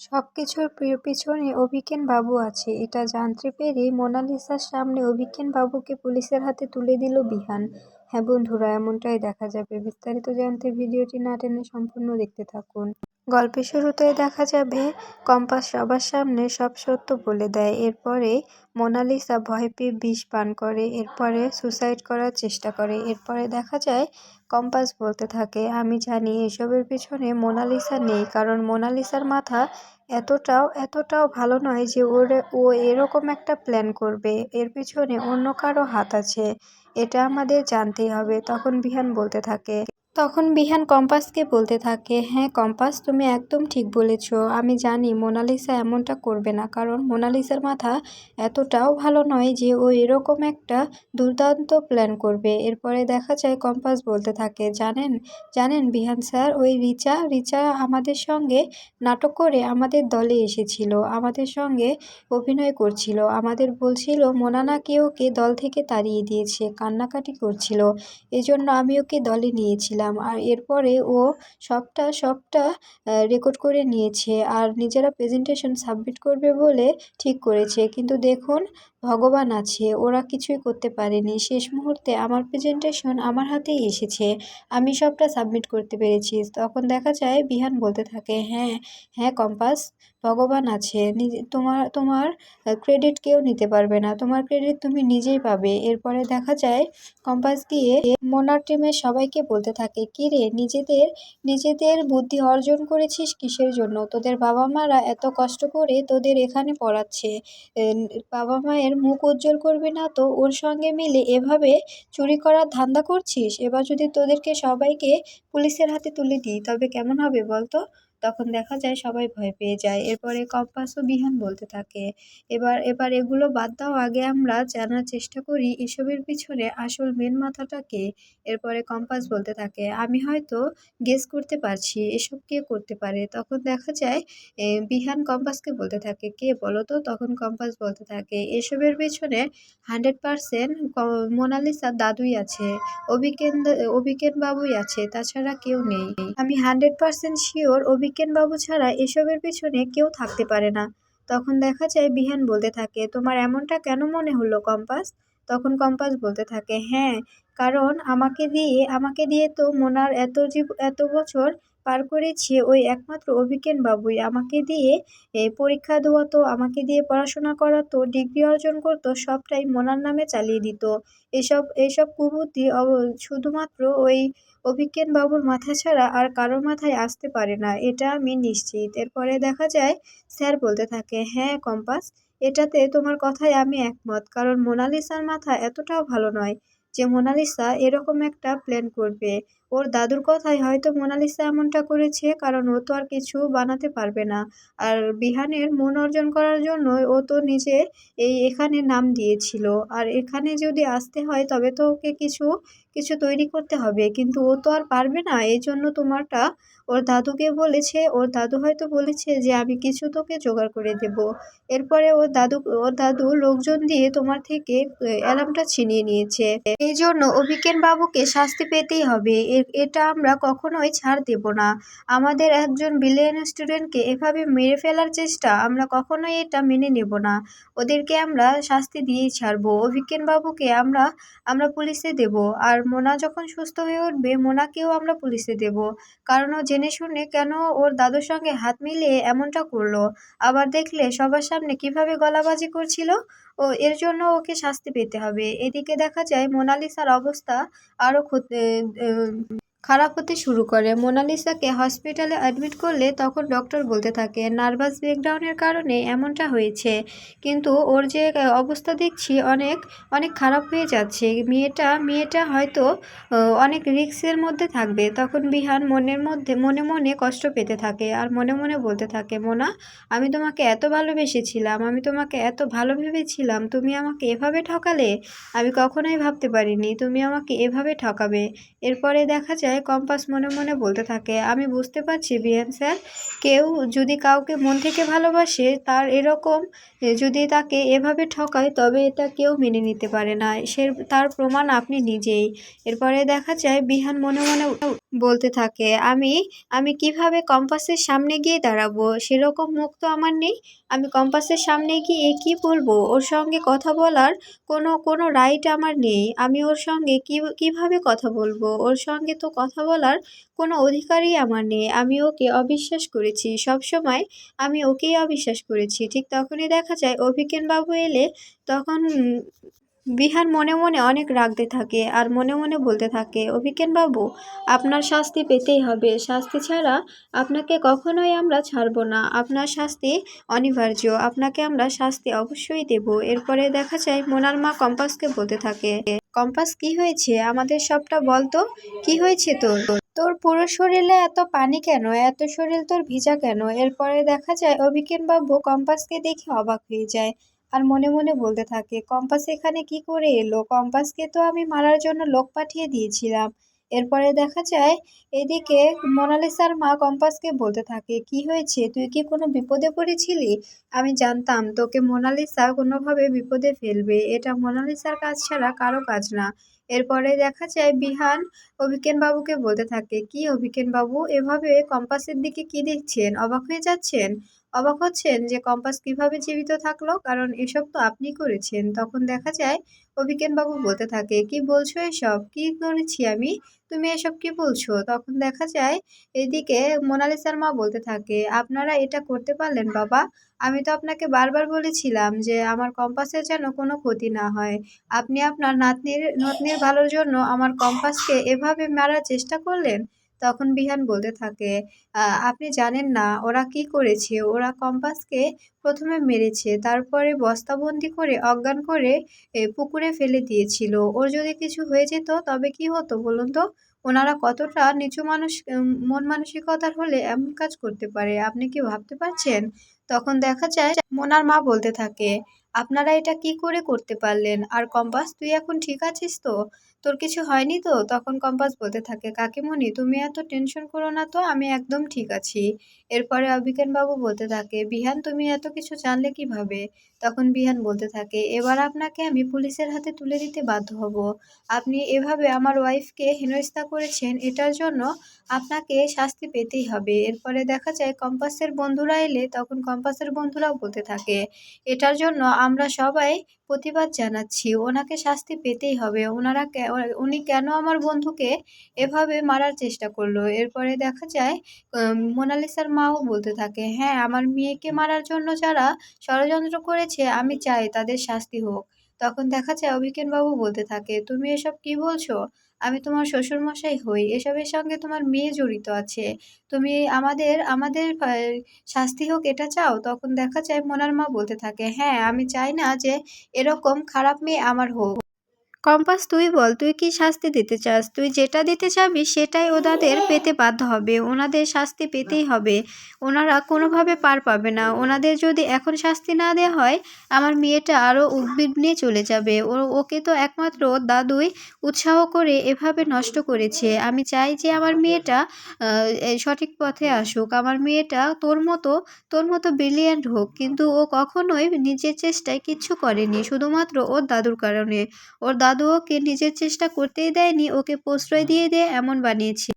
সব কিছুর প্রিয় পিছনে অভিজ্ঞান বাবু আছে। এটা জানতে পেরে মোনালিসার সামনে অভিজ্ঞান বাবুকে পুলিশের হাতে তুলে দিল বিহান। হ্যাঁ বন্ধুরা, এমনটাই দেখা যাবে। বিস্তারিত জানতে ভিডিওটি না টেনে সম্পূর্ণ দেখতে থাকুন। গল্পের শুরুতেই দেখা যাবে, কম্পাস সবার সামনে সব সত্য বলে দেয়। এরপরে মোনালিসা ভয় পেয়ে বিষ পান করে, এরপরে সুসাইড করার চেষ্টা করে। এরপরে দেখা যায়, কম্পাস বলতে থাকে, আমি জানি এসবের পিছনে মোনালিসা নেই, কারণ মোনালিসার মাথা এতটাও এতটাও ভালো নয় যে ওর, ও এরকম একটা প্ল্যান করবে। এর পিছনে অন্য কারও হাত আছে, এটা আমাদের জানতেই হবে। তখন বিহান বলতে থাকে তখন বিহান কম্পাসকে বলতে থাকে হ্যাঁ কম্পাস, তুমি একদম ঠিক বলেছ। আমি জানি মোনালিসা এমনটা করবে না, কারণ মোনালিসার মাথা এতটাও ভালো নয় যে ও এরকম একটা দুর্দান্ত প্ল্যান করবে। এরপরে দেখা যায় কম্পাস বলতে থাকে, জানেন জানেন বিহান স্যার, ওই রিচা রিচা আমাদের সঙ্গে নাটক করে আমাদের দলে এসেছিল, আমাদের সঙ্গে অভিনয় করছিল। আমাদের বলছিল, মোনা নাকি ওকে দল থেকে তাড়িয়ে দিয়েছে, কান্নাকাটি করছিল। এজন্য আমি ওকে দলে নিয়েছিলাম। আর এরপরে ও সবটা সবটা রেকর্ড করে নিয়েছে। আর নিজেরা প্রেজেন্টেশন সাবমিট করবে বলে ঠিক করেছে। কিন্তু দেখুন, ভগবান আছে, ওরা কিছুই করতে পারেনি। শেষ মুহূর্তে আমার প্রেজেন্টেশন আমার হাতেই এসেছে। আমি সবটা সাবমিট করতে পেরেছি। তখন দেখা যায় বিহান বলতে থাকে হ্যাঁ হ্যাঁ কম্পাস, ভগবান আছে। নিজে, তোমার তোমার ক্রেডিট কেউ নিতে পারবে না। তোমার ক্রেডিট তুমি নিজেই পাবে। এরপরে দেখা যায়, কম্পাস গিয়ে মোনার টিমের সবাইকে বলতে থাকে, কি রে, নিজেদের নিজেদের বুদ্ধি অর্জন করেছিস কিসের জন্য? তোদের বাবা মারা এত কষ্ট করে তোদের এখানে পড়াচ্ছে। বাবা মায়ের মুখ উজ্জ্বল করবি না তো ওর সঙ্গে মিলে এভাবে চুরি করার ধান্দা করছিস? এবার যদি তোদেরকে সবাইকে পুলিশের হাতে তুলে দিই, তবে কেমন হবে বলতো? তখন দেখা যায় সবাই ভয় পেয়ে যায়। এরপরে কম্পাস ও বিহান বলতে থাকে, এবার এবার এগুলো বাদ দাও, আগে আমরা জানার চেষ্টা করি এসবের পিছনে আসল মেন মাথাটা কে এরপরে কম্পাস বলতে থাকে, আমি হয়তো গেস করতে পারছি, এসব কে করতে পারে? তখন দেখা যায় বিহান কম্পাসকে বলতে থাকে, কে বলো তো? তখন কম্পাস বলতে থাকে, এসবের পেছনে হান্ড্রেড পারসেন্ট মোনালিসার দাদুই আছে অভিকেন অভিকেন বাবুই আছে, তাছাড়া কেউ নেই। আমি হান্ড্রেড পারসেন্ট শিওর অভিজ্ঞান বাবু ছাড়া এসবের পিছনে কেউ থাকতে পারে না। তখন দেখা যায় বিহান বলতে থাকে, তোমার এমনটা কেন মনে হলো কম্পাস? তখন কম্পাস বলতে থাকে হ্যাঁ কারণ আমাকে দিয়ে আমাকে দিয়ে তো মোনার এত জীব, এত বছর পার করেছি, ওই একমাত্র অভিজ্ঞান বাবুই। আমাকে দিয়ে পরীক্ষা দেওয়াতো, আমাকে দিয়ে পড়াশোনা করাতো, ডিগ্রি অর্জন করতো, সবটাই মোনার নামে চালিয়ে দিত। এসব এইসব কুবুদ্ধি শুধুমাত্র ওই অভিজ্ঞান বাবুর মাথা ছাড়া আর কারোর মাথায় আসতে পারে না, এটা আমি নিশ্চিত। এরপরে দেখা যায়, স্যার বলতে থাকে হ্যাঁ কম্পাস, এটাতে তোমার কথায় আমি একমত, কারণ মোনালিসার মাথা এতটাও ভালো নয় যে মোনালিসা এরকম একটা প্ল্যান করবে। ওর দাদুর কথায় হয়তো মোনালিসা এমনটা করেছে, কারণ ও তো আর কিছু বানাতে পারবে না। আর বিহানের মন অর্জন করার জন্য ও তো নিজে এই এখানে নাম দিয়েছিল। আর এখানে যদি আসতে হয়, তবে তো ওকে কিছু কিছু তৈরি করতে হবে। কিন্তু ও তো আর পারবে না। এই জন্য তোমারটা ওর দাদুকে বলেছে, ওর দাদু হয়তো বলেছে যে, আমি কিছু তোকে জোগাড় করে দেব। এরপরে ওর দাদু ওর দাদু লোকজন দিয়ে তোমার থেকে অ্যালার্মটা ছিনিয়ে নিয়েছে। এই জন্য অভিজ্ঞান বাবুকে শাস্তি পেতেই হবে। এটা আমরা কখনোই ছাড় দেব না। আমাদের একজন বিলিয়ন স্টুডেন্টকে এভাবে মেরে ফেলার চেষ্টা আমরা কখনোই এটা মেনে নেব না। ওদেরকে আমরা শাস্তি দিয়েই ছাড়বো। অভিজ্ঞান বাবুকে আমরা আমরা পুলিশে দেব। আর মোনা যখন সুস্থ হয়ে উঠবে, মোনাকেও আমরা পুলিশে দেব। কারণ ও জেনে শুনে কেন ওর দাদুর সঙ্গে হাত মিলিয়ে এমনটা করল? আবার দেখলে সবার সামনে কীভাবে গলাবাজি করছিল? ও এর জন্য ওকে শাস্তি পেতে হবে। এদিকে দেখা যায় মোনালিসার অবস্থা আরও খারাপ হতে শুরু করে। মোনালিসাকে হসপিটালে অ্যাডমিট করলে তখন ডক্টর বলতে থাকে, নার্ভাস ব্রেকডাউনের কারণে এমনটা হয়েছে। কিন্তু ওর যে অবস্থা দেখছি অনেক অনেক খারাপ হয়ে যাচ্ছে। মেয়েটা মেয়েটা হয়তো অনেক রিক্সের মধ্যে থাকবে। তখন বিহান মনের মধ্যে, মনে মনে কষ্ট পেতে থাকে আর মনে মনে বলতে থাকে, মোনা, আমি তোমাকে এত ভালোবেসেছিলাম, আমি তোমাকে এত ভালো ভেবেছিলাম, তুমি আমাকে এভাবে ঠকালে? আমি কখনোই ভাবতে পারিনি, তুমি আমাকে এভাবে ঠকাবে? এরপরে দেখা যায় কম্পাস মনে মনে বলতে থাকে, আমি বুঝতে পারছি বিএম স্যার। কেউ যদি কাউকে মন থেকে ভালোবাসে, তার এরকম যদি তাকে এভাবে ঠকায়, তবে এটা কেউ মেনে নিতে পারে না। সে, তার প্রমাণ আপনি নিজেই। এরপরে দেখা যায়, বিহান মনে মনে বলতে থাকে, আমি আমি কীভাবে কম্পাসের সামনে গিয়ে দাঁড়াবো? সেরকম মুখ তো আমার নেই। আমি কম্পাসের সামনে গিয়ে কি বলব? ওর সঙ্গে কথা বলার কোনো কোনো রাইট আমার নেই। আমি ওর সঙ্গে কী, কীভাবে কথা বলব? ওর সঙ্গে তো কথা বলার কোনো অধিকারই আমার নেই। আমি ওকে অবিশ্বাস করেছি। সব সময় আমি ওকেই অবিশ্বাস করেছি। ঠিক তখনই দেখা যায় অভিকেন অভিজ্ঞানবাবু এলে তখন বিহান মনে মনে অনেক রাগতে থাকে আর মনে মনে বলতে থাকে অভিজ্ঞানবাবু আপনার শাস্তি পেতেই হবে। শাস্তি ছাড়া আপনাকে কখনোই আমরা ছাড়বো না। আপনার শাস্তি অনিবার্য। আপনাকে আমরা শাস্তি অবশ্যই দেব। এরপরে দেখা যায়, মোনার মা কম্পাসকে বলতে থাকে, কম্পাস, কি হয়েছে? আমাদের সবটা বল তো। কি হয়েছে তোর? তোর পুরো শরীরে এত পানি কেন? এত শরীর তোর ভিজা কেন? এরপরে দেখা যায় অভিজ্ঞানবাবু কম্পাসকে দেখে অবাক হয়ে যায়। আর মনে মনে বলতে থাকে, কম্পাস এখানে কি করে এলো? কম্পাসকে তো আমি মারার জন্য লোক পাঠিয়ে দিয়েছিলাম। এরপরে দেখা যায়, এদিকে মোনালিসার মা কম্পাসকে বলতে থাকে, কি হয়েছে? তুই কি কোনো বিপদে পড়েছিলি? আমি জানতাম, তোকে মোনালিসা কোনোভাবে বিপদে ফেলবে। এটা মোনালিসার কাজ ছাড়া কারও কাজ না। এরপরে দেখা যায়, বিহান অভিজ্ঞান বাবুকে বলতে থাকে, কি অভিজ্ঞান বাবু এভাবে কম্পাসের দিকে কি দেখছেন? অবাক হয়ে যাচ্ছেন? অবাক হচ্ছেন যে কম্পাস কীভাবে জীবিত থাকল? কারণ এসব তো আপনি করেছেন। তখন দেখা যায় অভিজ্ঞান বাবু বলতে থাকে, কি বলছো এসব? কি করেছি আমি? তুমি এসব কি বলছো? তখন দেখা যায়, এদিকে মোনালিসার মা বলতে থাকে, আপনারা এটা করতে পারলেন বাবা। আমি তো আপনাকে বারবার বলেছিলাম যে আমার কম্পাসের যেন কোনো ক্ষতি না হয়। আপনি আপনার নাতনির নাতনির ভালোর জন্য আমার কম্পাসকে এভাবে মারার চেষ্টা করলেন? তখন বিহান বলতে থাকে আপনি জানেন না, ওরা কি করেছে? ওরা কম্পাসকে প্রথমে মেরেছে, তারপরে বস্তাবন্দি করে, অজ্ঞান করে পুকুরে ফেলে দিয়েছিল। ওর যদি কিছু হয়ে যেত, তবে কি হতো বলুন তো? ওনারা কতটা নিচু মানুষ মন মানসিকতার হলে এমন কাজ করতে পারে, আপনি কি ভাবতে পারছেন? তখন দেখা যায়, মোনার মা বলতে থাকে, আপনারা এটা কি করে করতে পারলেন? আর কম্পাস, তুই এখন ঠিক আছিস তো? তোর কিছু হয়নি তো? তখন কম্পাস বলতে থাকে, কাকিমণি, তুমি এত টেনশন করো না তো, আমি একদম ঠিক আছি। এরপরে অভিজ্ঞান বাবু বলতে থাকে, বিহান, তুমি এত কিছু জানলে কীভাবে? তখন বিহান বলতে থাকে, এবার আপনাকে আমি পুলিশের হাতে তুলে দিতে বাধ্য হব। আপনি এভাবে আমার ওয়াইফকে হেনস্থা করেছেন, এটার জন্য আপনাকে শাস্তি পেতেই হবে। এরপরে দেখা যায়, কম্পাসের বন্ধুরা এলে তখন কম্পাসের বন্ধুরাও বলতে থাকে, এটার জন্য আমরা সবাই প্রতিবাদ জানাচ্ছি। ওনাকে শাস্তি পেতেই হবে। ওনারা উনি কেন আমার বন্ধুকে এভাবে মারার চেষ্টা করল? এরপরে দেখা যায় মোনালিসার মাও বলতে থাকে হ্যাঁ আমার মেয়েকে মারার জন্য যারা ষড়যন্ত্র করেছে, আমি চাই তাদের শাস্তি হোক। তখন দেখা যায় অভিকেন বাবু বলতে থাকে, তুমি এসব কি বলছো? আমি তোমার শ্বশুরমশাই হই, এসবের সঙ্গে তোমার মেয়ে জড়িত আছে। তুমি আমাদের আমাদের শাস্তি হোক, এটা চাও? তখন দেখা যায় মোনার মা বলতে থাকে হ্যাঁ আমি চাই না যে এরকম খারাপ মেয়ে আমার হোক। কম্পাস, তুই বল, তুই কি শাস্তি দিতে চাস? তুই যেটা দিতে চাবি, সেটাই ওনাদের পেতে বাধ্য হবে। ওনাদের শাস্তি পেতেই হবে। ওনারা কোনোভাবে পার পাবে না। ওনাদের যদি এখন শাস্তি না দেওয়া হয়, আমার মেয়েটা আরও উদ্বিগ্নে চলে যাবে। ও, ওকে তো একমাত্র দাদুই উৎসাহ করে এভাবে নষ্ট করেছে। আমি চাই যে আমার মেয়েটা সঠিক পথে আসুক। আমার মেয়েটা তোর মতো তোর মতো ব্রিলিয়ান্ট হোক। কিন্তু ও কখনোই নিজের চেষ্টায় কিচ্ছু করেনি। শুধুমাত্র ওর দাদুর কারণে। ওর দাদু ওকে নিজের চেষ্টা করতেই দেয়নি ওকে প্রশ্রয় দিয়ে দিয়ে এমন বানিয়েছে।